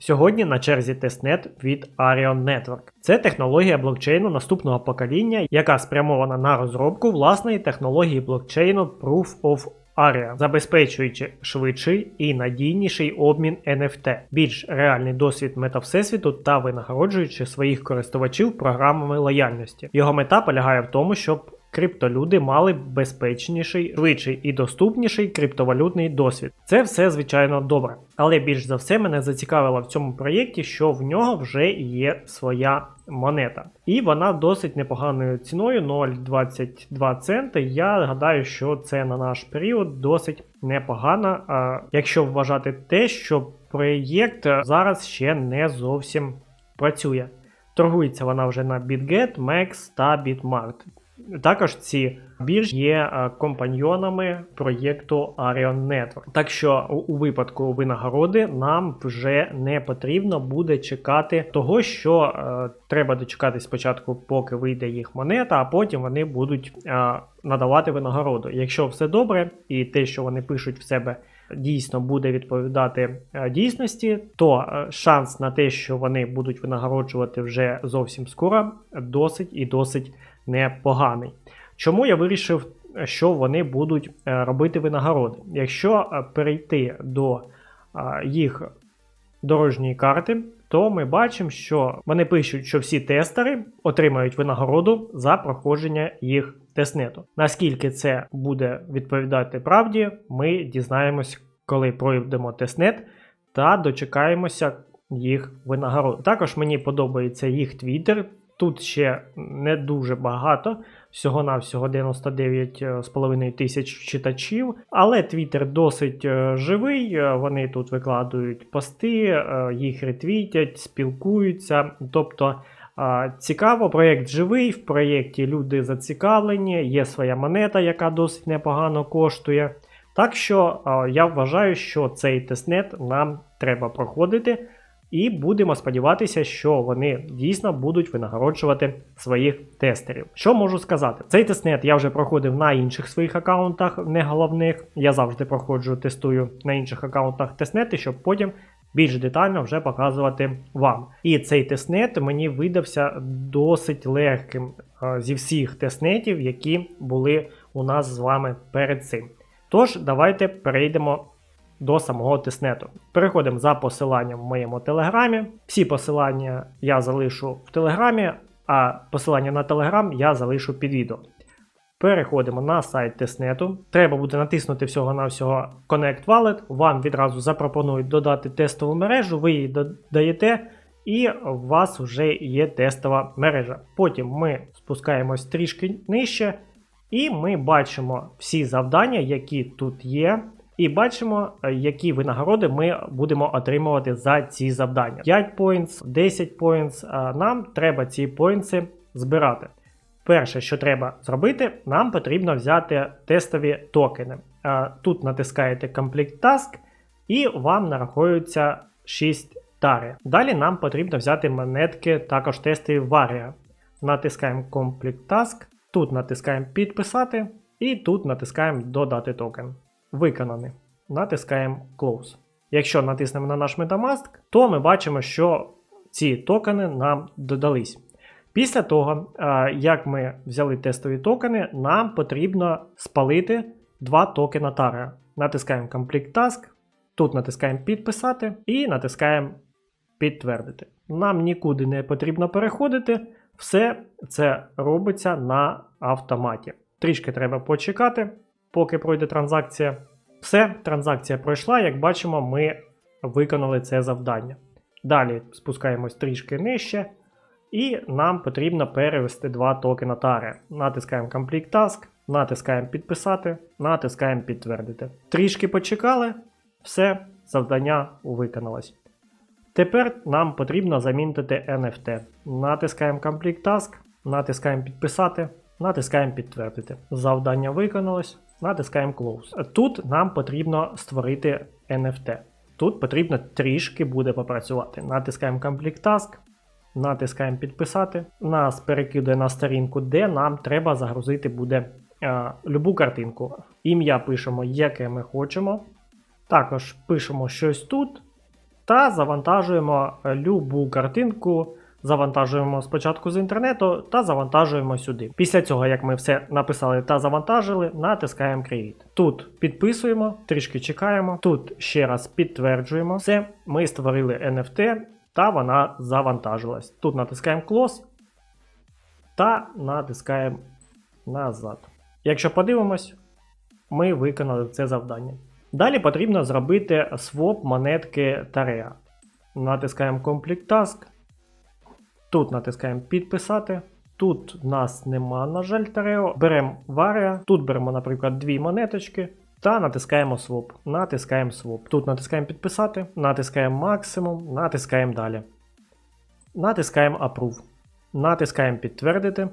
Сьогодні на черзі тестнет від Arion Network. Це технологія блокчейну наступного покоління, яка спрямована на розробку власної технології блокчейну Proof of Aria, забезпечуючи швидший і надійніший обмін NFT, більш реальний досвід метавсесвіту та винагороджуючи своїх користувачів програмами лояльності. Його мета полягає в тому, щоб Криптолюди мали безпечніший, швидший і доступніший криптовалютний досвід. Це все звичайно добре. Але більш за все мене зацікавило в цьому проєкті, що в нього вже є своя монета. І вона досить непоганою ціною 0,22 центи. Я гадаю, що це на наш період досить непогано, якщо вважати те, що проєкт зараз ще не зовсім працює. Торгується вона вже на BitGet, MEX та BitMart. Також ці біржі є е, компаньйонами проєкту Arion Network. Так що у, випадку винагороди нам вже не потрібно буде чекати того, що е, треба дочекати спочатку, поки вийде їх монета, а потім вони будуть е, надавати винагороду. Якщо все добре, і те, що вони пишуть в себе. Дійсно буде відповідати е, дійсності, то е, шанс на те, що вони будуть винагороджувати вже зовсім скоро, досить і досить непоганий. Чому я вирішив, що вони будуть е, робити винагороди? Якщо е, перейти до е, їх дорожньої карти, то ми бачимо, що вони пишуть, що всі тестери отримають винагороду за проходження їх тестнету. Наскільки це буде відповідати правді, ми дізнаємось, коли пройдемо тестнет та дочекаємося їх винагород. Також мені подобається їх твіттер. Тут ще не дуже багато, всього-навсього 99,5 тисяч читачів. Але Твіттер досить е, живий. е, Вони тут викладають пости, е, їх ретвітять, спілкуються. Тобто цікаво, проєкт живий, в проєкті люди зацікавлені, є своя монета, яка досить непогано коштує. Так що я вважаю, що цей тестнет нам треба проходити. І будемо сподіватися, що вони дійсно будуть винагороджувати своїх тестерів. Що можу сказати? Цей тестнет я вже проходив на інших своїх аккаунтах, не головних. Я завжди проходжу, тестую на інших аккаунтах тестнети, щоб потім більш детально вже показувати вам. І цей тестнет мені видався досить легким е, зі всіх тестнетів, які були у нас з вами перед цим. Тож, давайте перейдемо до самого тестнету. Переходимо за посиланням в моєму телеграмі. Всі посилання я залишу в телеграмі, а посилання на телеграм я залишу під відео. Переходимо на сайт тестнету. Треба буде натиснути всього-навсього Connect Wallet. Вам відразу запропонують додати тестову мережу, ви її додаєте, і у вас вже є тестова мережа. Потім ми спускаємось трішки нижче, і ми бачимо всі завдання, які тут є. І бачимо, е, які винагороди ми будемо отримувати за ці завдання. 5 points, 10 points. Нам треба ці поінси збирати. Перше, що треба зробити, нам потрібно взяти тестові токени. Тут натискаєте Complete Task, і вам нарахуються 6 тари. Далі нам потрібно взяти монетки, також тестові Varia. Натискаємо Complete Task, тут натискаємо Підписати, і тут натискаємо Додати токен. Виконаний. Натискаємо Close. Якщо натиснемо на наш Metamask, то ми бачимо, що ці токени нам додались. Після того, як ми взяли тестові токени, нам потрібно спалити два токена Tara. Натискаємо Complete Task, тут натискаємо Підписати і натискаємо Підтвердити. Нам нікуди не потрібно переходити, все це робиться на автоматі. Трішки треба почекати, поки пройде транзакція. Все, транзакція пройшла. Як бачимо, ми виконали це завдання. Далі спускаємось трішки нижче. І нам потрібно перевести два токена тари. Натискаємо Complete Task, натискаємо підписати, натискаємо підтвердити. Трішки почекали, все, завдання виконалось. Тепер нам потрібно замінити NFT. Натискаємо Complete Task, натискаємо підписати, натискаємо підтвердити. Завдання виконалось, натискаємо Close. Тут нам потрібно створити NFT. Тут потрібно трішки буде попрацювати. Натискаємо Complete Task, натискаємо підписати. Нас перекидує на сторінку, де нам треба загрузити буде е, любу картинку. Ім'я пишемо, яке ми хочемо. Також пишемо щось тут та завантажуємо е, любу картинку. Завантажуємо спочатку з інтернету та завантажуємо сюди. Після цього, як ми все написали та завантажили, натискаємо Create. Тут підписуємо, трішки чекаємо. Тут ще раз підтверджуємо. Все, ми створили NFT та вона завантажилась. Тут натискаємо Close та натискаємо назад. Якщо подивимось, ми виконали це завдання. Далі потрібно зробити своп монетки Tarea. Натискаємо Complete Task. Тут натискаємо підписати. Тут нас нема, на жаль, Тарео. Беремо Varia. Тут беремо, наприклад, дві монеточки. Та натискаємо Swap. Натискаємо Swap. Тут натискаємо підписати, натискаємо максимум, натискаємо далі. Натискаємо Approve. Натискаємо підтвердити.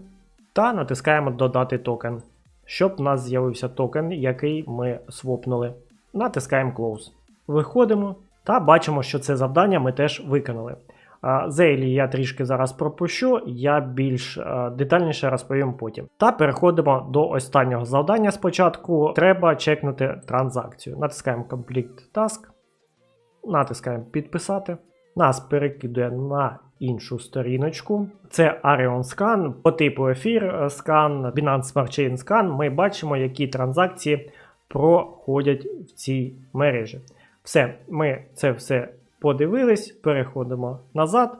Та натискаємо додати токен. Щоб в нас з'явився токен, який ми свопнули. Натискаємо Close. Виходимо та бачимо, що це завдання ми теж виконали. Зейлі я трішки зараз пропущу, я більш детальніше розповім потім. Та переходимо до останнього завдання. Спочатку треба чекнути транзакцію. Натискаємо Complete Task, натискаємо підписати. Нас перекидує на іншу сторіночку. Це Arion Scan по типу Ефір Scan, Binance Smart Chain Scan. Ми бачимо, які транзакції проходять в цій мережі. Все, ми це все подивились, переходимо назад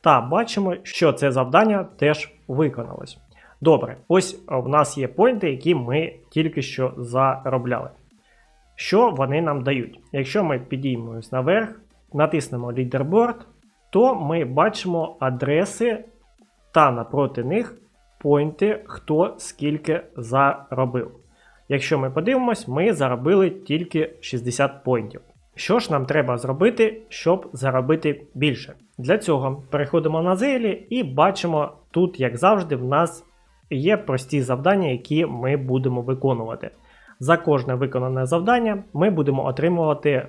та бачимо, що це завдання теж виконалось. Добре, ось в нас є поінти, які ми тільки що заробляли. Що вони нам дають? Якщо ми підіймемось наверх, натиснемо лідерборд, то ми бачимо адреси та напроти них поінти, хто скільки заробив. Якщо ми подивимось, ми заробили тільки 60 поінтів. Що ж нам треба зробити, щоб заробити більше? Для цього переходимо на зелі і бачимо тут, як завжди, в нас є прості завдання, які ми будемо виконувати. За кожне виконане завдання ми будемо отримувати е,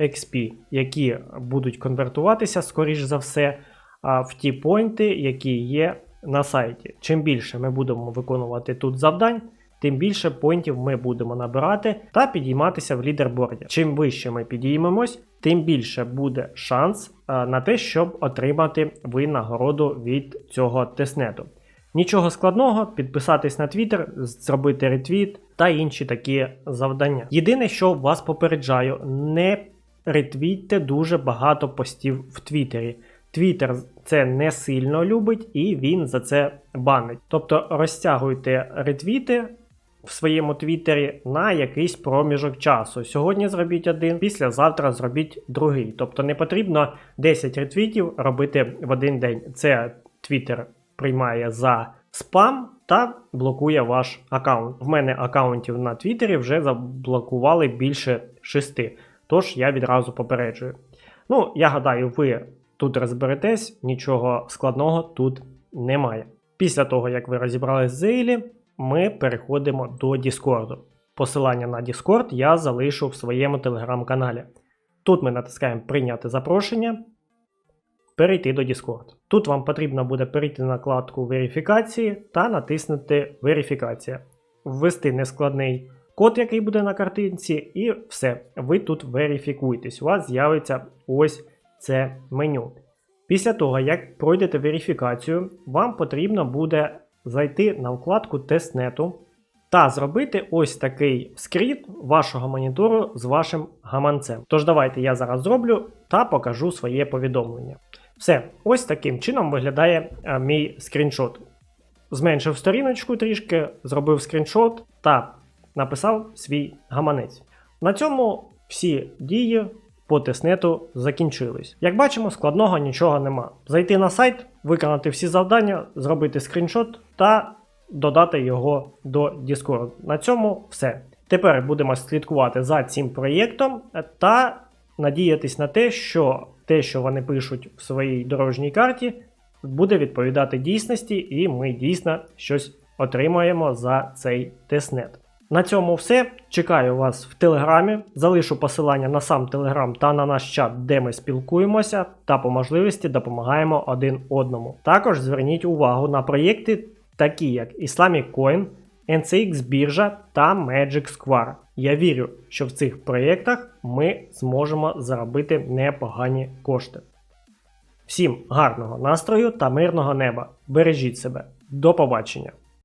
XP, які будуть конвертуватися, скоріш за все, е, в ті поінти, які є на сайті. Чим більше ми будемо виконувати тут завдань, тим більше поінтів ми будемо набирати та підійматися в лідерборді. Чим вище ми підіймемось, тим більше буде шанс на те, щоб отримати ви нагороду від цього тестнету. Нічого складного, підписатись на Twitter, зробити ретвіт та інші такі завдання. Єдине, що вас попереджаю, не ретвітьте дуже багато постів в Твіттері. Твіттер це не сильно любить і він за це банить. Тобто розтягуйте ретвіти в своєму твіттері на якийсь проміжок часу. Сьогодні зробіть один, післязавтра зробіть другий. Тобто не потрібно 10 ретвітів робити в один день. Це твіттер приймає за спам та блокує ваш аккаунт. В мене аккаунтів на твіттері вже заблокували більше шести. Тож я відразу попереджую. Ну, я гадаю, ви тут розберетесь, нічого складного тут немає. Після того, як ви розібрались з Зейлі, ми переходимо до Discord. Посилання на Discord я залишу в своєму телеграм-каналі. Тут ми натискаємо Прийняти запрошення, перейти до Discord. Тут вам потрібно буде перейти на вкладку верифікації та натиснути Верифікація. Ввести нескладний код, який буде на картинці, і все. Ви тут верифікуєтесь. У вас з'явиться ось це меню. Після того, як пройдете верифікацію, вам потрібно буде зайти на вкладку тестнету та зробити ось такий скрін вашого монітору з вашим гаманцем. Тож давайте я зараз зроблю та покажу своє повідомлення. Все, ось таким чином виглядає а, мій скріншот. Зменшив сторіночку трішки, зробив скріншот та написав свій гаманець. На цьому всі дії по тестнету закінчились. Як бачимо, складного нічого нема. Зайти на сайт, виконати всі завдання, зробити скріншот та додати його до Discord. На цьому все. Тепер будемо слідкувати за цим проєктом та надіятись на те, що те, що вони пишуть в своїй дорожній карті, буде відповідати дійсності, і ми дійсно щось отримаємо за цей тестнет. На цьому все. Чекаю вас в телеграмі. Залишу посилання на сам телеграм та на наш чат, де ми спілкуємося, та по можливості допомагаємо один одному. Також зверніть увагу на проєкти, такі як Islamic Coin, NCX біржа та Magic Square. Я вірю, що в цих проєктах ми зможемо заробити непогані кошти. Всім гарного настрою та мирного неба. Бережіть себе. До побачення!